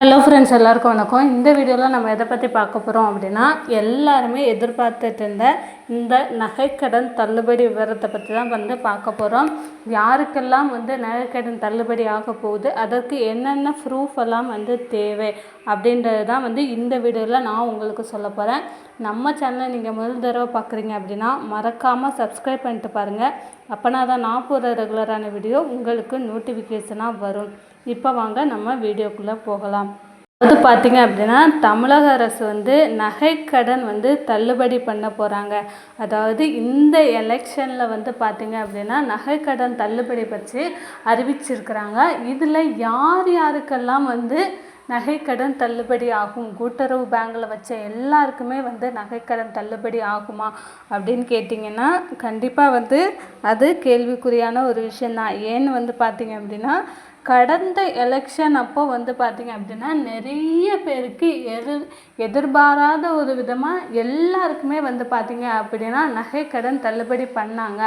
Hello friends எல்லாருக்கும் வணக்கம். இந்த வீடியோவில் நம்ம எதை பற்றி பார்க்க போகிறோம் அப்படின்னா எல்லாருமே எதிர்பார்த்துட்டு இருந்த இந்த நகைக்கடன் தள்ளுபடி விவரத்தை பற்றி தான் வந்து பார்க்க போகிறோம் யாருக்கெல்லாம் வந்து நகைக்கடன் தள்ளுபடி ஆக போகுது அதற்கு என்னென்ன ப்ரூஃப் எல்லாம் வந்து தேவை அப்படின்றது தான் வந்து இந்த வீடியோவில் நான் உங்களுக்கு சொல்ல போகிறேன் நம்ம சேனலை நீங்கள் முதல் தடவை பார்க்குறீங்க அப்படின்னா மறக்காமல் சப்ஸ்கிரைப் பண்ணிட்டு பாருங்கள் அப்போனா தான் நான் போகிற ரெகுலரான வீடியோ உங்களுக்கு நோட்டிஃபிகேஷனாக வரும். இப்போ வாங்க நம்ம வீடியோக்குள்ளே போகலாம். அது பார்த்திங்க அப்படின்னா தமிழக அரசு வந்து நகைக்கடன் வந்து தள்ளுபடி பண்ண போகிறாங்க அதாவது இந்த எலெக்ஷனில் வந்து பார்த்திங்க அப்படின்னா நகைக்கடன் தள்ளுபடி பற்றி அறிவிச்சிருக்கிறாங்க. இதில் யார் யாருக்கெல்லாம் வந்து நகைக்கடன் தள்ளுபடி ஆகும்? கூட்டுறவு பேங்கில் வச்ச எல்லாருக்குமே வந்து நகைக்கடன் தள்ளுபடி ஆகுமா அப்படின்னு கேட்டிங்கன்னா கண்டிப்பாக வந்து அது கேள்விக்குறியான ஒரு விஷயந்தான் ஏன்னு வந்து பார்த்திங்க அப்படின்னா கடந்த எலெக்ஷன் அப்போ வந்து பார்த்திங்க அப்படின்னா நிறைய பேருக்கு எதிர் எதிர்பாராத ஒரு விதமாக எல்லாருக்குமே வந்து பார்த்திங்க அப்படின்னா நகைக்கடன் தள்ளுபடி பண்ணாங்க.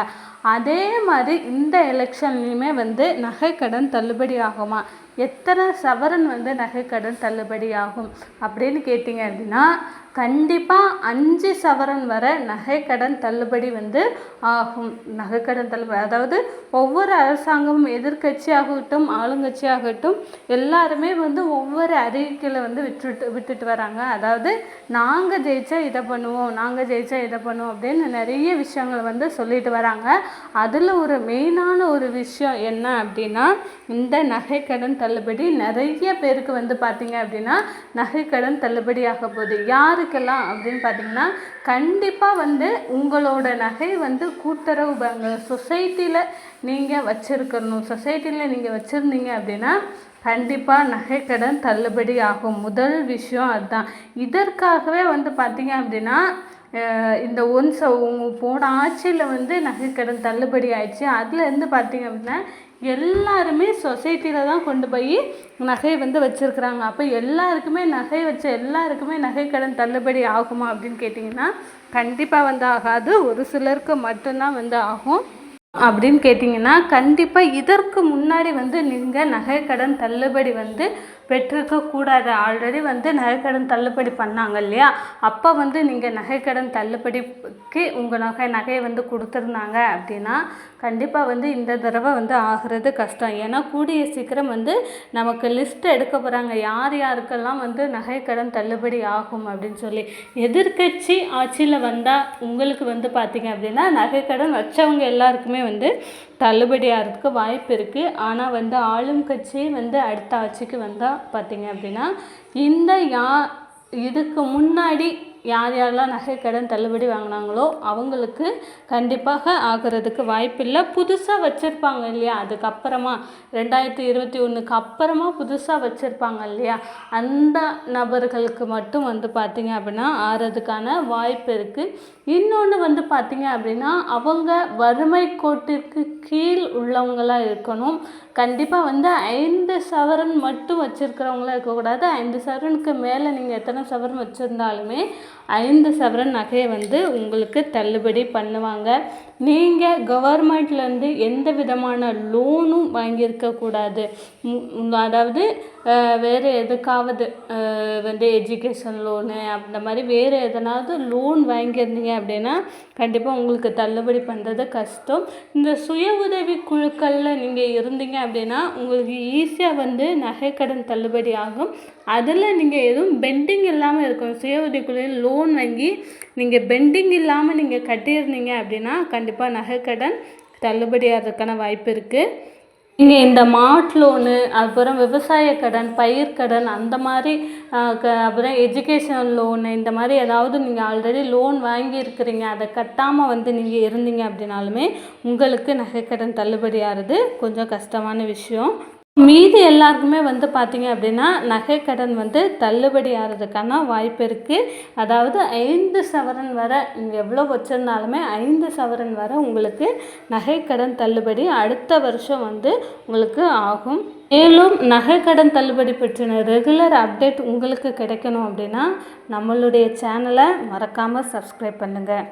அதே மாதிரி இந்த எலெக்ஷன்லேயுமே வந்து நகைக்கடன் தள்ளுபடி ஆகுமா? எத்தனை சவரன் வந்து நகைக்கடன் தள்ளுபடி ஆகும் அப்படின்னு கேட்டிங்க அப்படின்னா கண்டிப்பாக அஞ்சு சவரன் வர நகைக்கடன் தள்ளுபடி வந்து ஆகும். நகைக்கடன் தள்ளுபடி அதாவது ஒவ்வொரு அரசாங்கமும் எதிர்கட்சியாகட்டும் ஆளுங்கட்சியாகட்டும் எல்லாருமே வந்து ஒவ்வொரு அறிக்கையில் வந்து விட்டுட்டு விட்டுட்டு வராங்க. அதாவது நாங்கள் ஜெயித்தா இதை பண்ணுவோம் நாங்கள் ஜெயித்தா இதை பண்ணுவோம் அப்படின்னு நிறைய விஷயங்களை வந்து சொல்லிட்டு வராங்க. அதில் ஒரு மெயினான ஒரு விஷயம் என்ன அப்படின்னா இந்த நகைக்கடன் தள்ளுபடி நிறைய பேருக்கு வந்து பார்த்தீங்க அப்படின்னா நகைக்கடன் தள்ளுபடி ஆக போகுது. யார் யாருக்கெல்லாம் அப்படின்னு பார்த்தீங்கன்னா கண்டிப்பாக வந்து உங்களோட நகை வந்து கூட்டுறவு பேங்க் சொசைட்டியில் நீங்கள் வச்சுருக்கணும் சொசைட்டியில் நீங்கள் வச்சுருந்தீங்க அப்படின்னா கண்டிப்பாக நகைக்கடன் தள்ளுபடி ஆகும். முதல் விஷயம் அதுதான். இதற்காகவே வந்து பார்த்தீங்க அப்படின்னா இந்த ஒன்ஸ் போன ஆட்சியில் வந்து நகைக்கடன் தள்ளுபடி ஆயிடுச்சு. அதுலேருந்து பார்த்தீங்க அப்படின்னா எல்லாருமே சொசைட்டியில் தான் கொண்டு போய் நகை வந்து வச்சுருக்குறாங்க. அப்போ எல்லாருக்குமே நகை வச்ச எல்லாருக்குமே நகைக்கடன் தள்ளுபடி ஆகுமா அப்படின்னு கேட்டிங்கன்னா கண்டிப்பாக வந்து ஆகாது. ஒரு சிலருக்கு மட்டும்தான் வந்து ஆகும். அப்படின்னு கேட்டிங்கன்னா கண்டிப்பாக இதற்கு முன்னாடி வந்து நீங்கள் நகைக்கடன் தள்ளுபடி வந்து பெற்றிருக்கக்கூடாது ஆல்ரெடி வந்து நகைக்கடன் தள்ளுபடி பண்ணாங்க இல்லையா? அப்போ வந்து நீங்கள் நகைக்கடன் தள்ளுபடிக்கு உங்கள் நகை நகையை வந்து கொடுத்துருந்தாங்க அப்படின்னா கண்டிப்பாக வந்து இந்த தடவை வந்து ஆகிறது கஷ்டம். ஏன்னா கூடிய சீக்கிரம் வந்து நமக்கு லிஸ்ட் எடுக்க போகிறாங்க யார் யாருக்கெல்லாம் வந்து நகைக்கடன் தள்ளுபடி ஆகும் அப்படின்னு சொல்லி. எதிர்கட்சி ஆட்சியில் வந்தால் உங்களுக்கு வந்து பார்த்திங்க அப்படின்னா நகைக்கடன் வச்சவங்க எல்லாருக்குமே வந்து தள்ளுபடி ஆகிறதுக்கு வாய்ப்பு இருக்குது ஆனால் வந்து ஆளும் கட்சி வந்து அடுத்த ஆட்சிக்கு வந்தால் பார்த்திங்க அப்படின்னா இந்த யா இதுக்கு முன்னாடி யார் யாரெல்லாம் நகை கடன் தள்ளுபடி வாங்கினாங்களோ அவங்களுக்கு கண்டிப்பாக ஆகிறதுக்கு வாய்ப்பில்லை. புதுசாக வச்சுருப்பாங்க இல்லையா? அதுக்கப்புறமா ரெண்டாயிரத்தி இருபத்தி ஒன்றுக்கு அப்புறமா புதுசாக வச்சுருப்பாங்க இல்லையா? அந்த நபர்களுக்கு மட்டும் வந்து பார்த்திங்க அப்படின்னா ஆறதுக்கான வாய்ப்பு இருக்குது இன்னொன்று வந்து பார்த்திங்க அப்படின்னா அவங்க வறுமை கோட்டிற்கு கீழ் உள்ளவங்களாக இருக்கணும். கண்டிப்பாக வந்து ஐந்து சவரன் மட்டும் வச்சுருக்கிறவங்களாக இருக்கக்கூடாது. ஐந்து சவரனுக்கு மேலே நீங்கள் எத்தனை சவரன் வச்சுருந்தாலுமே ஐந்து சவரன் நகையை வந்து உங்களுக்கு தள்ளுபடி பண்ணுவாங்க. நீங்கள் கவர்மெண்ட்லேருந்து எந்த விதமான லோனும் வாங்கியிருக்கக்கூடாது அதாவது வேறு எதுக்காவது வந்து எஜுகேஷன் லோனு அந்த மாதிரி வேறு எதனாவது லோன் வாங்கியிருந்தீங்க அப்படின்னா கண்டிப்பாக உங்களுக்கு தள்ளுபடி பண்ணுறது கஷ்டம். இந்த சுய உதவி குழுக்களில் நீங்கள் இருந்தீங்க அப்படின்னா உங்களுக்கு ஈஸியாக வந்து நகைக்கடன் தள்ளுபடி ஆகும். அதில் நீங்கள் எதுவும் பெண்டிங் இல்லாமல் இருக்கும் சுய உதவிக்குழுவில் லோன் வாங்கி நீங்கள் பெண்டிங் இல்லாமல் நீங்கள் கட்டியிருந்தீங்க அப்படின்னா கண்டிப்பாக நகைக்கடன் தள்ளுபடி ஆகிறதுக்கான வாய்ப்பு இருக்குது நீங்கள் இந்த மாட் லோனு அப்புறம் விவசாய கடன் பயிர் கடன் அந்த மாதிரி க அப்புறம் எஜுகேஷன் லோனு இந்த மாதிரி ஏதாவது நீங்கள் ஆல்ரெடி லோன் வாங்கியிருக்கிறீங்க. அதை கட்டாமல் வந்து நீங்கள் இருந்தீங்க அப்படின்னாலுமே உங்களுக்கு நகைக்கடன் தள்ளுபடி கொஞ்சம் கஷ்டமான விஷயம். மீதி எல்லாருக்குமே வந்து பார்த்திங்க அப்படின்னா நகைக்கடன் வந்து தள்ளுபடி ஆகிறதுக்கான வாய்ப்பு இருக்குது அதாவது ஐந்து சவரன் வர நீங்கள் எவ்வளோ வச்சுருந்தாலுமே ஐந்து சவரன் வர உங்களுக்கு நகைக்கடன் தள்ளுபடி அடுத்த வருஷம் வந்து உங்களுக்கு ஆகும். மேலும் நகைக்கடன் தள்ளுபடி பற்றின ரெகுலர் அப்டேட் உங்களுக்கு கிடைக்கணும் அப்படின்னா நம்மளுடைய சேனலை மறக்காமல் சப்ஸ்கிரைப் பண்ணுங்கள்